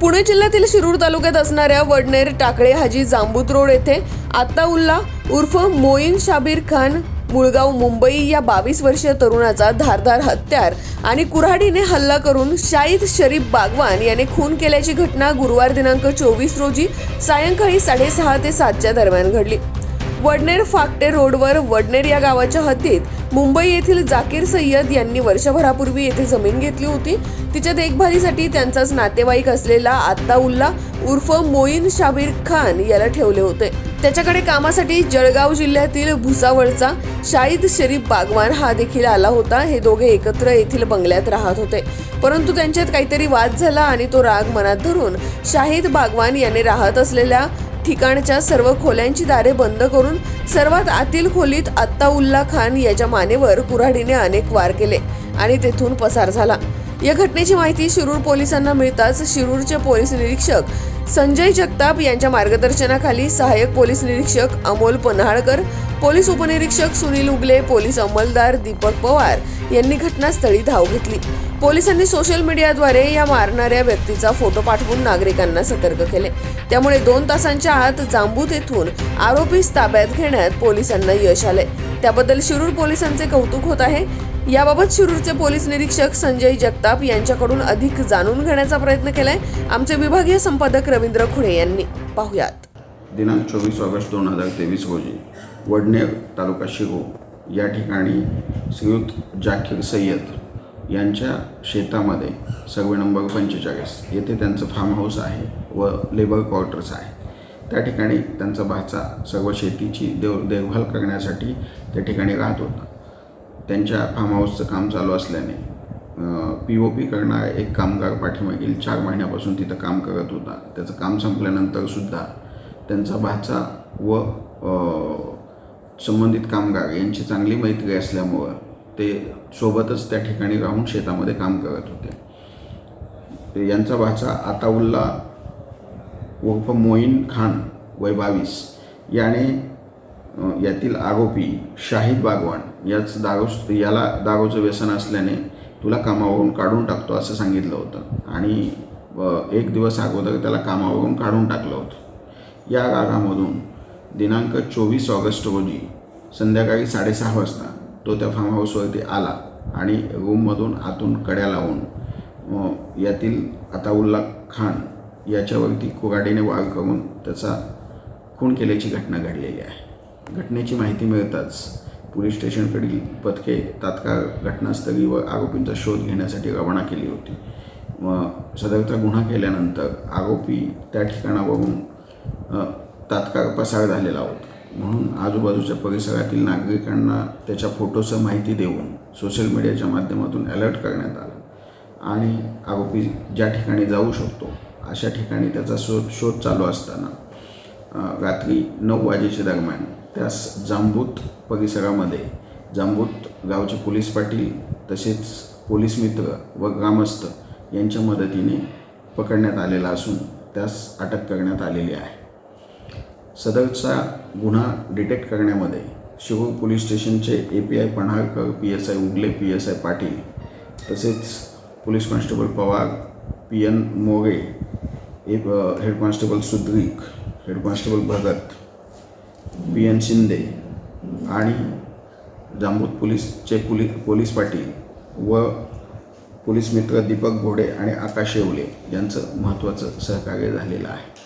पुणे जिल्ह्यातील शिरूर तालुक्यात असणाऱ्या वडनेर टाकळे हाजी जांबूत रोड येथे आत्ताउल्ला उर्फ मोईन शाबीर खान मुळगाव मुंबई या बावीस वर्षीय तरुणाचा धारधार हत्यार आणि कुऱ्हाडीने हल्ला करून शाहीद शरीफ बागवान याने खून केल्याची घटना गुरुवार दिनांक चोवीस रोजी सायंकाळी साडेसहा ते सातच्या दरम्यान घडली. वडनेर फाकटे रोडवर वडनेर या गावाच्या हद्दीत मुंबई येथील जाकीर सय्यद यांनी वर्षभरापूर्वी येथे जमीन घेतली होती. तिच्या देखभालीसाठी त्यांचाच नातेवाईक असलेला आत्ताउल्ला उर्फ मोईन शाबीर खान याला ठेवले होते. त्याच्याकडे कामासाठी जळगाव जिल्ह्यातील भुसावळचा शाहिद शरीफ बागवान हा देखील आला होता. हे दोघे एकत्र येथील बंगल्यात राहत होते. परंतु त्यांच्यात काहीतरी वाद झाला आणि तो राग मनात धरून शाहिद बागवान याने राहत असलेल्या ठिकाणच्या सर्व खोल्यांची दारे बंद करून सर्वात आतील खोलीत अत्ताउल्ला खान याच्या मानेवर कुऱ्हाडीने अनेक वार केले आणि तेथून पसार झाला. या घटनेची माहिती शिरूर पोलिसांना मिळताच शिरूरचे पोलीस निरीक्षक संजय जगताप यांच्या मार्गदर्शनाखाली सहाय्यक पोलीस निरीक्षक अमोल पन्हाळकर पोलीस उपनिरीक्षक सुनील उगले पोलीस अंमलदार दीपक पवार यांनी घटनास्थळी धाव घेतली. पोलिसांनी सोशल मीडियाद्वारे या मारणाऱ्या व्यक्तीचा फोटो पाठवून नागरिकांना सतर्क केले. त्यामुळे दोन तासांच्या आत जांबूत येथून आरोपीस ताब्यात घेण्यात पोलिसांना यश आले. त्याबद्दल शिरूर पोलिसांचे कौतुक होत आहे. याबाबत शिरूरचे पोलीस निरीक्षक संजय जगताप यांच्याकडून अधिक जाणून घेण्याचा प्रयत्न केलाय. आमचे विभागीय संपादक रवींद्र खुडे यांनी. पाहुयात. दिनांक चोवीस ऑगस्ट दोन हजार तेवीस रोजी वडनेर तालुका शिरो या ठिकाणी श्रीयुत जाकीर सय्यद यांच्या शेतामध्ये सर्वे नंबर पंचेचाळीस येथे त्यांचं फार्म हाऊस आहे व लेबर क्वार्टर्स आहे. त्या ठिकाणी त्यांचा भाचा सर्व शेतीची देव देखभाल करण्यासाठी त्या ठिकाणी राहत होता. त्यांच्या फार्म हाऊसचं काम चालू असल्याने पी ओ पी करणारा एक कामगार पाठीमागील चार महिन्यापासून तिथं काम करत होता. त्याचं काम संपल्यानंतरसुद्धा त्यांचा भाचा व संबंधित कामगार यांची चांगली मैत्री असल्यामुळं ते सोबतच त्या ठिकाणी राहून शेतामध्ये काम करत होते. यांचा भाचा आताउल्ला उर्फ मोईन खान वय बावीस. याने यातील आरोपी शाहीद बागवान याच दारू याला दारूचं व्यसन असल्याने तुला कामावरून काढून टाकतो असं सांगितलं होतं. आणि एक दिवस अगोदर त्याला कामावरून काढून टाकलं होतं. या रागामधून दिनांक चोवीस ऑगस्ट रोजी संध्याकाळी साडेसहा वाजता तो त्या फार्म हाऊसवरती आला आणि रूममधून आतून कड्या लावून यातील अताउल्ला खान याच्यावरती कुराडीने वार करून त्याचा खून केल्याची घटना घडलेली आहे. घटनेची माहिती मिळताच पोलीस स्टेशनकडील पथके तात्काळ घटनास्थळी व आरोपींचा शोध घेण्यासाठी रवाना केली होती. व सदरचा गुन्हा केल्यानंतर आरोपी त्या ठिकाणावरून तात्काळ पसार झालेला होता. म्हणून आजूबाजूच्या परिसरातील नागरिकांना त्याच्या फोटोसह माहिती देऊन सोशल मीडियाच्या माध्यमातून अलर्ट करण्यात आला. आणि आरोपी ज्या ठिकाणी जाऊ शकतो अशा ठिकाणी त्याचा शोध शोध चालू असताना रात्री नऊ वाजेच्या दरम्यान त्यास जांबूत परिसरामध्ये जांबूत गावचे पोलीस पाटील तसेच पोलीस मित्र व ग्रामस्थ यांच्या मदतीने पकडण्यात आलेला असून त्यास अटक करण्यात आलेली आहे. सदरचा गुन्हा डिटेक्ट करण्यामध्ये शिरूर पोलीस स्टेशनचे A P I Panhalkar P S I Ugale P S I Patil तसेच police constable Pawar P N More A head constable Sudrik head constable Bhagat P N Shinde आणि जांबूत पोलीसचे पोली पोलीस पाटील व police मित्र दीपक घोडे आणि आकाश येवले यांचं महत्त्वाचं सहकार्य झालेलं आहे.